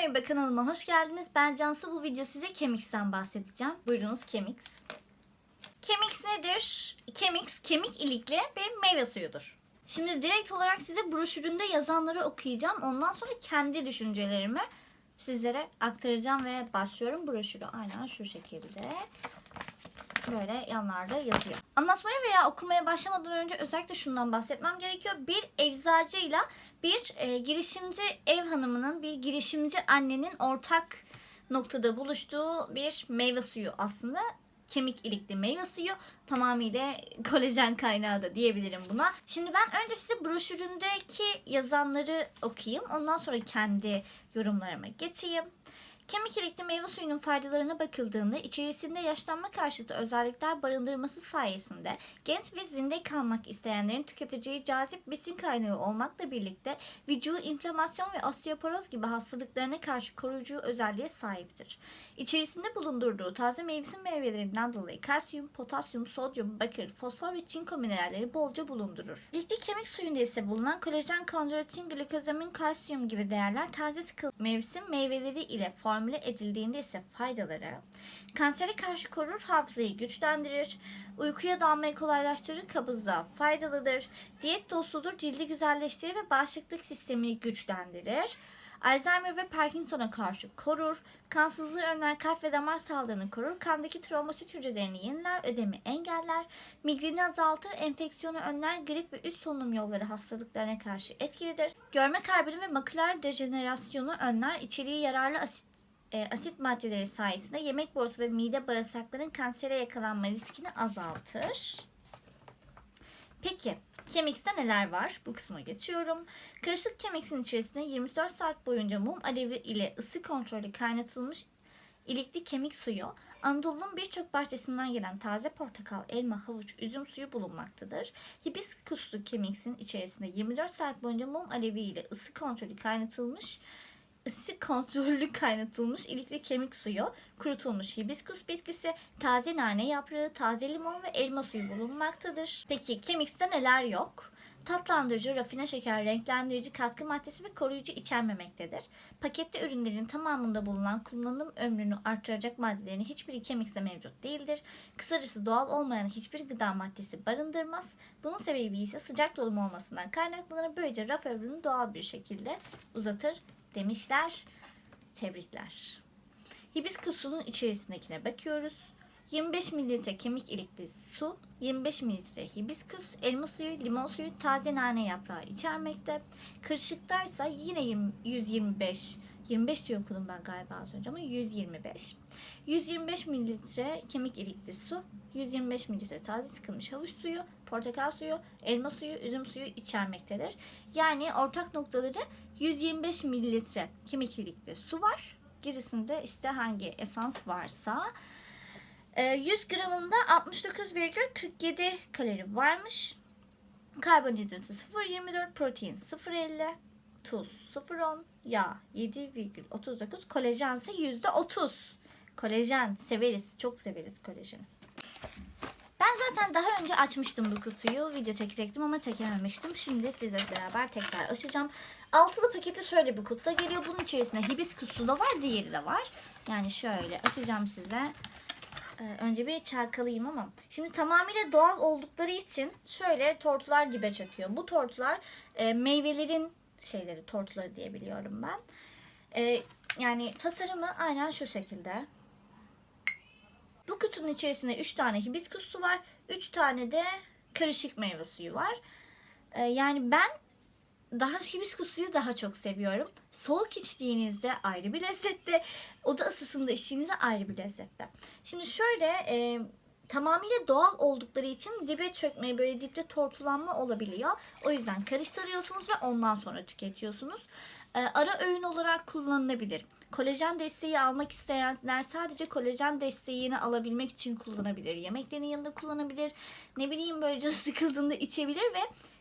merhaba kanalıma hoş geldiniz. Ben Cansu. Bu video size Kemix'ten bahsedeceğim. Buyurunuz Kemix. Kemix nedir? Kemix kemik ilikli bir meyve suyudur. Şimdi direkt olarak size broşüründe yazanları okuyacağım. Ondan sonra kendi düşüncelerimi sizlere aktaracağım ve başlıyorum. Broşürü aynen şu şekilde böyle yanlarda yazıyor. Anlatmaya veya okumaya başlamadan önce özellikle şundan bahsetmem gerekiyor. Bir eczacıyla bir e, girişimci ev hanımının, bir girişimci annenin ortak noktada buluştuğu bir meyve suyu aslında. Kemik ilikli meyve suyu tamamıyla kolajen kaynağı da diyebilirim buna. Şimdi ben önce size broşüründeki yazanları okuyayım. Ondan sonra kendi yorumlarıma geçeyim. Kemik ilikli meyve suyunun faydalarına bakıldığında içerisinde yaşlanma karşıtı özellikler barındırması sayesinde genç ve zinde kalmak isteyenlerin tüketeceği cazip besin kaynağı olmakla birlikte vücudu inflamasyon ve osteoporoz gibi hastalıklarına karşı koruyucu özelliğe sahiptir. İçerisinde bulundurduğu taze mevsim meyvelerinden dolayı kalsiyum, potasyum, sodyum, bakır, fosfor ve çinko mineralleri bolca bulundurur. Ligli kemik suyunda ise bulunan kolajen, kondroitin, glikozamin, kalsiyum gibi değerler taze sıkıl mevsim meyveleri ile formüle edildiğinde ise faydaları kansere karşı korur, hafızayı güçlendirir, uykuya dalmayı kolaylaştırır, kabızlığa faydalıdır, diyet dostudur, cildi güzelleştirir ve bağışıklık sistemini güçlendirir. Alzheimer ve Parkinson'a karşı korur, kansızlığı önler, kalp ve damar sağlığını korur, kandaki trombosit hücrelerini yeniler, ödemi engeller, migreni azaltır, enfeksiyonu önler, grip ve üst solunum yolları hastalıklarına karşı etkilidir. Görme kaybını ve maküler dejenerasyonu önler, içeriği yararlı asit e, asit maddeleri sayesinde yemek borusu ve mide bağırsaklarının kansere yakalanma riskini azaltır. Peki kemikte neler var? Bu kısma geçiyorum. Karışık kemiksin içerisinde 24 saat boyunca mum alevi ile ısı kontrolü kaynatılmış ilikli kemik suyu, Anadolu'nun birçok bahçesinden gelen taze portakal, elma, havuç, üzüm suyu bulunmaktadır. Hibiskuslu kemiksin içerisinde 24 saat boyunca mum alevi ile ısı kontrolü kaynatılmış kontrollü kaynatılmış ilikli kemik suyu, kurutulmuş hibiskus bitkisi, taze nane yaprağı, taze limon ve elma suyu bulunmaktadır. Peki kemikte neler yok? Tatlandırıcı, rafine şeker, renklendirici, katkı maddesi ve koruyucu içermemektedir. Paketli ürünlerin tamamında bulunan kullanım ömrünü artıracak maddelerin hiçbiri kemikte mevcut değildir. Kısacası doğal olmayan hiçbir gıda maddesi barındırmaz. Bunun sebebi ise sıcak dolum olmasından kaynaklanır. Böylece raf ömrünü doğal bir şekilde uzatır demişler. Tebrikler. Hibiskusunun içerisindekine bakıyoruz. 25 mililitre kemik ilikli su, 25 mililitre hibiskus, elma suyu, limon suyu, taze nane yaprağı içermekte. Kırışıktaysa yine 20, 125 25 diye okudum ben galiba az önce ama 125. 125 mililitre kemik ilikli su, 125 mililitre taze sıkılmış havuç suyu, portakal suyu, elma suyu, üzüm suyu içermektedir. Yani ortak noktaları 125 mililitre kemik ilikli su var. Gerisinde işte hangi esans varsa e, 100 gramında 69,47 kalori varmış. Karbonhidratı 0,24, protein 0,50, tuz 0,10, yağ 7,39, kolajen ise %30. Kolajen severiz, çok severiz kolajeni. Ben zaten daha önce açmıştım bu kutuyu. Video çekecektim ama çekememiştim. Şimdi sizle beraber tekrar açacağım. Altılı paketi şöyle bir kutuda geliyor. Bunun içerisinde hibiskusu da var, diğeri de var. Yani şöyle açacağım size. Ee, önce bir çalkalayayım ama. Şimdi tamamıyla doğal oldukları için şöyle tortular dibe çöküyor. Bu tortular e, meyvelerin şeyleri, tortuları diye biliyorum ben. E, yani tasarımı aynen şu şekilde. Bu kutunun içerisinde 3 tane hibiskus su var. 3 tane de karışık meyve suyu var. Ee, yani ben daha hibiskus suyu daha çok seviyorum. Soğuk içtiğinizde ayrı bir lezzette, oda ısısında içtiğinizde ayrı bir lezzette. Şimdi şöyle e, tamamıyla doğal oldukları için dibe çökme, böyle dipte tortulanma olabiliyor. O yüzden karıştırıyorsunuz ve ondan sonra tüketiyorsunuz. E, ara öğün olarak kullanılabilir. Kolajen desteği almak isteyenler sadece kolajen desteğini alabilmek için kullanabilir. Yemeklerin yanında kullanabilir. Ne bileyim böyle canı sıkıldığında içebilir ve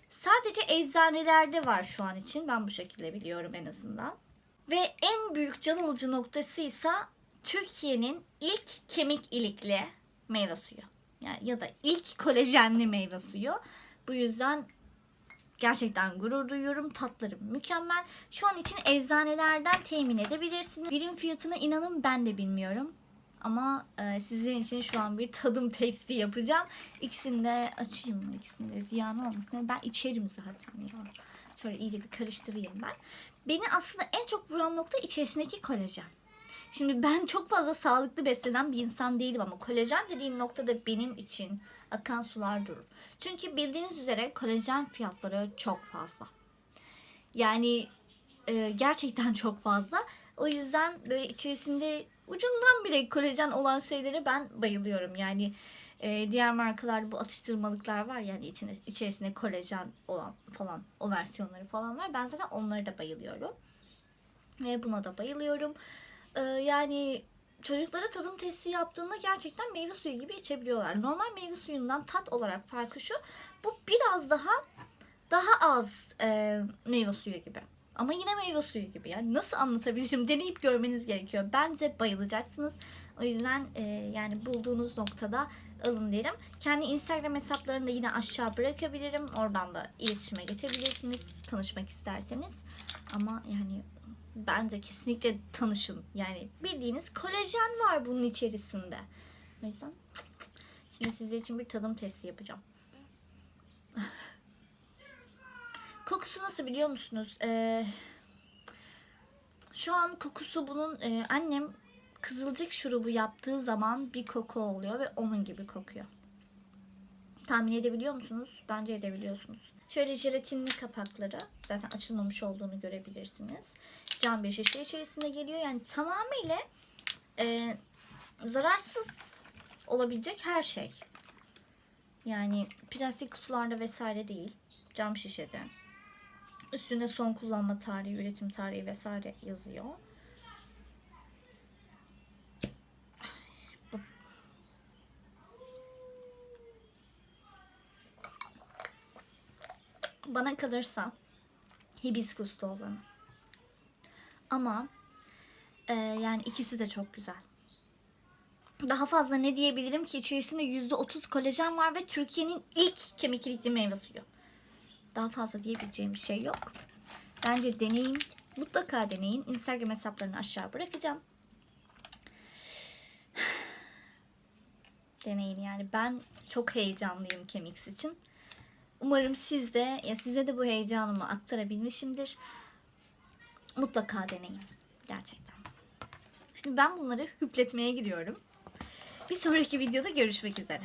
sadece eczanelerde var şu an için. Ben bu şekilde biliyorum en azından. Ve en büyük can alıcı noktası ise Türkiye'nin ilk kemik ilikli meyve suyu. Yani ya da ilk kolajenli meyve suyu. Bu yüzden Gerçekten gurur duyuyorum. Tatları mükemmel. Şu an için eczanelerden temin edebilirsiniz. Birim fiyatına inanın ben de bilmiyorum. Ama e, sizin için şu an bir tadım testi yapacağım. İkisini de açayım mı? İkisini de ziyan olmasın. Ben içerim zaten. Şöyle iyice bir karıştırayım ben. Beni aslında en çok vuran nokta içerisindeki kolajen. Şimdi ben çok fazla sağlıklı beslenen bir insan değilim ama kolajen dediğim noktada benim için akan sular durur. Çünkü bildiğiniz üzere kolajen fiyatları çok fazla. Yani e, gerçekten çok fazla. O yüzden böyle içerisinde ucundan bile kolajen olan şeylere ben bayılıyorum. Yani e, diğer markalar bu atıştırmalıklar var yani içine, içerisinde kolajen olan falan o versiyonları falan var. Ben zaten onlara da bayılıyorum. Ve buna da bayılıyorum. E, yani çocuklara tadım testi yaptığında gerçekten meyve suyu gibi içebiliyorlar. Normal meyve suyundan tat olarak farkı şu. Bu biraz daha daha az e, meyve suyu gibi. Ama yine meyve suyu gibi. Yani nasıl anlatabilirim? Deneyip görmeniz gerekiyor. Bence bayılacaksınız. O yüzden e, yani bulduğunuz noktada alın derim. Kendi Instagram hesaplarını da yine aşağı bırakabilirim. Oradan da iletişime geçebilirsiniz. Tanışmak isterseniz. Ama yani bence kesinlikle tanışın. Yani bildiğiniz kolajen var bunun içerisinde. O yüzden şimdi sizler için bir tadım testi yapacağım. Kokusu nasıl biliyor musunuz? Ee, şu an kokusu bunun e, annem kızılcık şurubu yaptığı zaman bir koku oluyor ve onun gibi kokuyor. Tahmin edebiliyor musunuz? Bence edebiliyorsunuz. Şöyle jelatinli kapakları zaten açılmamış olduğunu görebilirsiniz. Cam bir şişe içerisinde geliyor. Yani tamamıyla e, zararsız olabilecek her şey. Yani plastik kutularda vesaire değil. Cam şişede. Üstünde son kullanma tarihi, üretim tarihi vesaire yazıyor. Bana kalırsa hibiskuslu olanı. Ama e, yani ikisi de çok güzel. Daha fazla ne diyebilirim ki içerisinde %30 kolajen var ve Türkiye'nin ilk kemik ilikli meyve suyu. Daha fazla diyebileceğim bir şey yok. Bence deneyin. Mutlaka deneyin. Instagram hesaplarını aşağı bırakacağım. Deneyin yani. Ben çok heyecanlıyım Kemix için. Umarım siz de ya size de bu heyecanımı aktarabilmişimdir. Mutlaka deneyin. Gerçekten. Şimdi ben bunları hüpletmeye gidiyorum. Bir sonraki videoda görüşmek üzere.